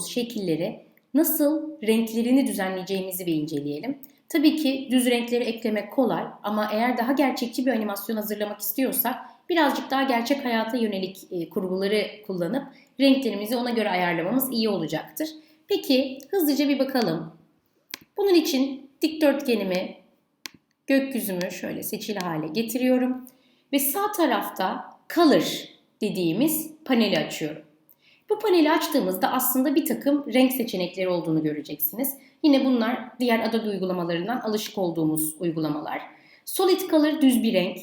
olduğumuz şekilleri nasıl renklerini düzenleyeceğimizi bir inceleyelim. Tabii ki düz renkleri eklemek kolay ama eğer daha gerçekçi bir animasyon hazırlamak istiyorsak birazcık daha gerçek hayata yönelik e, kurguları kullanıp renklerimizi ona göre ayarlamamız iyi olacaktır. Peki hızlıca bir bakalım. Bunun için dikdörtgenimi, gökyüzümü şöyle seçili hale getiriyorum ve sağ tarafta Color dediğimiz paneli açıyorum. Bu paneli açtığımızda aslında bir takım renk seçenekleri olduğunu göreceksiniz. Yine bunlar diğer Adobe uygulamalarından alışık olduğumuz uygulamalar. Solid Color düz bir renk.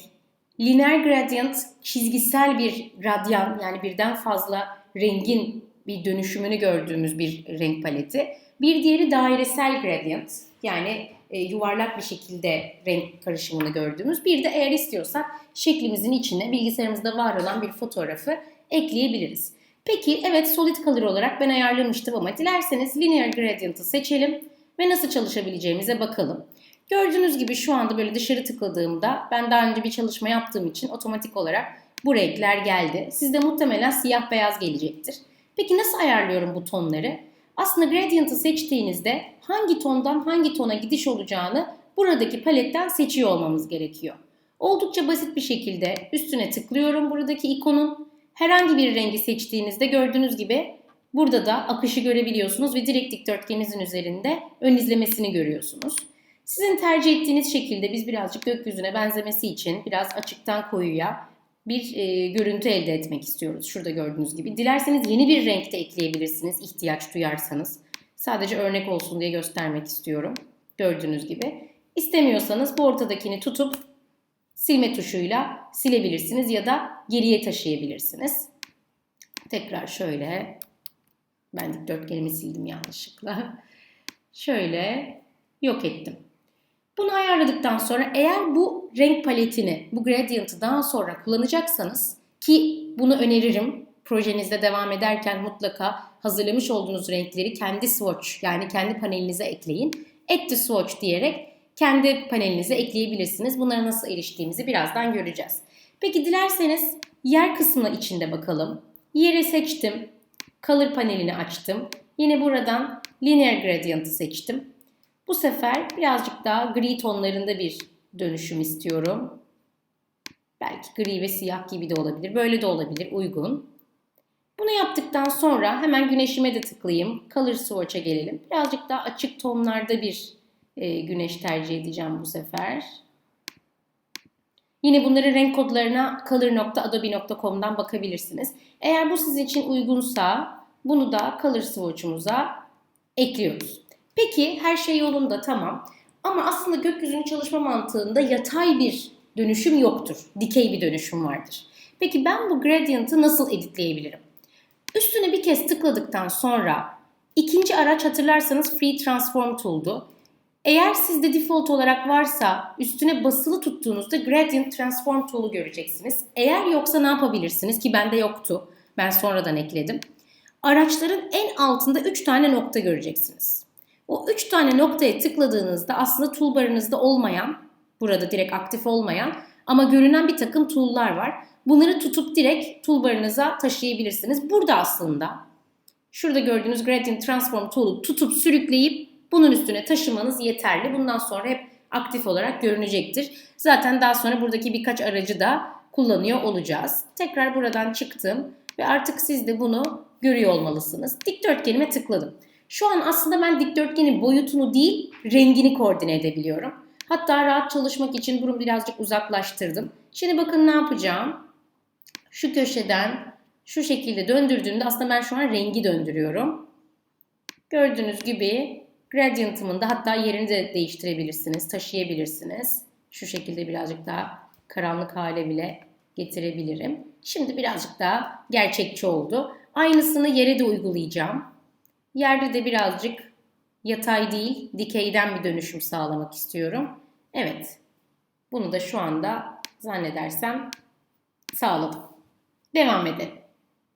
Linear Gradient çizgisel bir radyan yani birden fazla rengin bir dönüşümünü gördüğümüz bir renk paleti. Bir diğeri dairesel gradient yani e, yuvarlak bir şekilde renk karışımını gördüğümüz. Bir de eğer istiyorsak şeklimizin içine bilgisayarımızda var olan bir fotoğrafı ekleyebiliriz. Peki evet solid color olarak ben ayarlamıştım ama dilerseniz linear gradient'ı seçelim ve nasıl çalışabileceğimize bakalım. Gördüğünüz gibi şu anda böyle dışarı tıkladığımda ben daha önce bir çalışma yaptığım için otomatik olarak bu renkler geldi. Sizde muhtemelen siyah beyaz gelecektir. Peki nasıl ayarlıyorum bu tonları? Aslında gradient'ı seçtiğinizde hangi tondan hangi tona gidiş olacağını buradaki paletten seçiyor olmamız gerekiyor. Oldukça basit bir şekilde üstüne tıklıyorum buradaki ikonun. Herhangi bir rengi seçtiğinizde gördüğünüz gibi burada da akışı görebiliyorsunuz ve direkt dikdörtgeninizin üzerinde ön izlemesini görüyorsunuz. Sizin tercih ettiğiniz şekilde biz birazcık gökyüzüne benzemesi için biraz açıktan koyuya bir e, görüntü elde etmek istiyoruz. Şurada gördüğünüz gibi. Dilerseniz yeni bir renk de ekleyebilirsiniz ihtiyaç duyarsanız. Sadece örnek olsun diye göstermek istiyorum. Gördüğünüz gibi. İstemiyorsanız bu ortadakini tutup silme tuşuyla silebilirsiniz ya da geriye taşıyabilirsiniz. Tekrar şöyle ben dikdörtgenimi sildim yanlışlıkla. Şöyle yok ettim. Bunu ayarladıktan sonra eğer bu renk paletini, bu gradient'ı daha sonra kullanacaksanız ki bunu öneririm projenizde devam ederken mutlaka hazırlamış olduğunuz renkleri kendi swatch yani kendi panelinize ekleyin. Add to swatch diyerek kendi panelinize ekleyebilirsiniz. Bunlara nasıl eriştiğimizi birazdan göreceğiz. Peki dilerseniz yer kısmına içinde bakalım. Yeri seçtim. Color panelini açtım. Yine buradan Linear Gradient'ı seçtim. Bu sefer birazcık daha gri tonlarında bir dönüşüm istiyorum. Belki gri ve siyah gibi de olabilir. Böyle de olabilir. Uygun. Bunu yaptıktan sonra hemen güneşime de tıklayayım. Color Swatch'a gelelim. Birazcık daha açık tonlarda bir e, güneş tercih edeceğim bu sefer. Yine bunların renk kodlarına color.adobe.com'dan bakabilirsiniz. Eğer bu sizin için uygunsa bunu da Color Swatch'umuza ekliyoruz. Peki her şey yolunda tamam. Ama aslında gökyüzünün çalışma mantığında yatay bir dönüşüm yoktur. Dikey bir dönüşüm vardır. Peki ben bu gradient'ı nasıl editleyebilirim? Üstüne bir kez tıkladıktan sonra ikinci araç hatırlarsanız Free Transform Tool'du. Eğer sizde default olarak varsa üstüne basılı tuttuğunuzda Gradient Transform Tool'u göreceksiniz. Eğer yoksa ne yapabilirsiniz ki bende yoktu. Ben sonradan ekledim. Araçların en altında 3 tane nokta göreceksiniz. O 3 tane noktaya tıkladığınızda aslında toolbarınızda olmayan, burada direkt aktif olmayan ama görünen bir takım tool'lar var. Bunları tutup direkt toolbarınıza taşıyabilirsiniz. Burada aslında şurada gördüğünüz Gradient Transform Tool'u tutup sürükleyip bunun üstüne taşımanız yeterli. Bundan sonra hep aktif olarak görünecektir. Zaten daha sonra buradaki birkaç aracı da kullanıyor olacağız. Tekrar buradan çıktım ve artık siz de bunu görüyor olmalısınız. Dikdörtgenime tıkladım. Şu an aslında ben dikdörtgenin boyutunu değil rengini koordine edebiliyorum. Hatta rahat çalışmak için bunu birazcık uzaklaştırdım. Şimdi bakın ne yapacağım. Şu köşeden şu şekilde döndürdüğümde aslında ben şu an rengi döndürüyorum. Gördüğünüz gibi gradient'ımın da hatta yerini de değiştirebilirsiniz, taşıyabilirsiniz. Şu şekilde birazcık daha karanlık hale bile getirebilirim. Şimdi birazcık daha gerçekçi oldu. Aynısını yere de uygulayacağım. Yerde de birazcık yatay değil, dikeyden bir dönüşüm sağlamak istiyorum. Evet, bunu da şu anda zannedersem sağladım. Devam edelim.